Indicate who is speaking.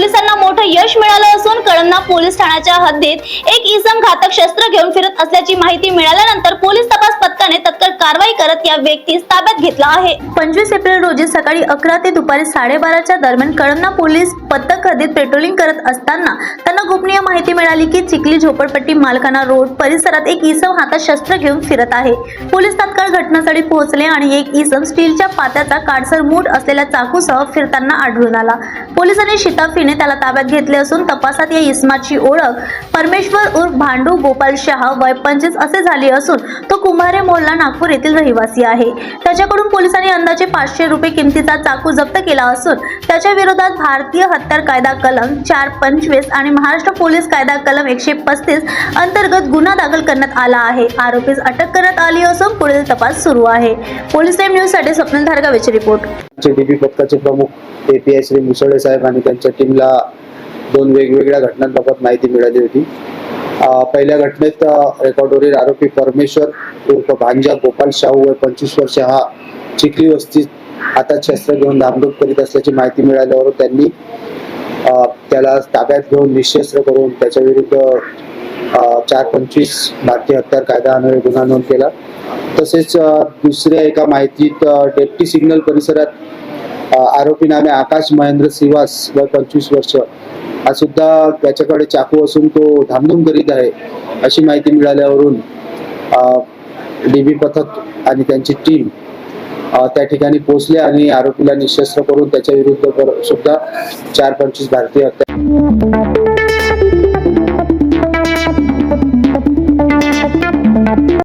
Speaker 1: पोलिसांना मोठं यश मिळालं असून कळंना पोलीस ठाण्याच्या हद्दीत एक इसम घातक शस्त्र घेऊन फिरत असल्याची माहिती मिळाल्यानंतर पोलीस करत या व्यक्तीस ताब्यात घेतला आहे. पंचवीस एप्रिल रोजी सकाळी अकरा ते दुपारी साडेबाराच्या दरम्यान कळमना पोलीस पथक हद्दीत पेट्रोलिंग करत असताना त्यांना गोपनीय माहिती मिळाली की चिखली झोपडपट्टी मालकाना रोड परिसरात एक इसम हातात शस्त्र घेऊन फिरत आहे. पोलीस तात्काळ घटनास्थळी पोहोचले आणि एक इसम स्टीलच्या पात्याचा काडसर मूठ असलेल्या चाकूसह फिरताना आढळून आला. पोलिसांनी शिताफीने त्याला ताब्यात घेतले असून तपासात या इसमाची ओळख परमेश्वर उर्फ भांडू गोपाल शहा वय पंचवीस असे झाले असून तो कुंभारे मोहल्ला नागपूर येथील रहिवासी आहे. त्याच्याकडून पोलिसांनी अंदाजे पाचशे रुपये किमतीचा चाकू जप्त केला असून त्याच्या विरोधात भारतीय हत्यार कायदा कलम चार पंचवीस आणि महाराष्ट्र पोलीस कायदा कलम एकशे पस्तीस अंतर्गत गुन्हा दाखल करण्यात आला आहे. आरोपीस अटक करण्यात आली असून पुढील तपास सुरू आहे. पोलीस टाइम न्यूजसाठी स्वप्नील धारगावेचे रिपोर्ट.
Speaker 2: आमचे डीबी पथकाचे प्रमुख एपीआय श्री मुसळे साहेब आणि त्यांच्या टीमला दोन वेगवेगळ्या घटनांबाबत माहिती मिळाली होती. पहिल्या घटनेत रेकॉर्डवरील आरोपी परमेश्वर उर्फ भांजा गोपाल शाहू वय पंचवीस वर्ष हा चिखली वस्तीत हातात शस्त्र घेऊन धामधूम करीत असल्याची माहिती मिळाल्यावर त्यांनी त्याला ताब्यात घेऊन निशस्त्र करून त्याच्या विरुद्ध चार पंचवीस भारतीय हत्यार कायदा अन्वये गुन्हा नोंद केला. तसेच दुसऱ्या एका माहितीत डेप्टी सिग्नल परिसरात आरोपी नामे आकाश महेंद्र सिवास व पंचवीस वर्ष हा सुद्धा त्याच्याकडे चाकू असून तो धामधूम करीत आहे अशी माहिती मिळाल्यावरून डीबी पथक आणि त्यांची टीम त्या ठिकाणी पोहोचले आणि आरोपीला निशस्त्र करून त्याच्या विरुद्ध सुद्धा चार पंचवीस भारतीय हत्या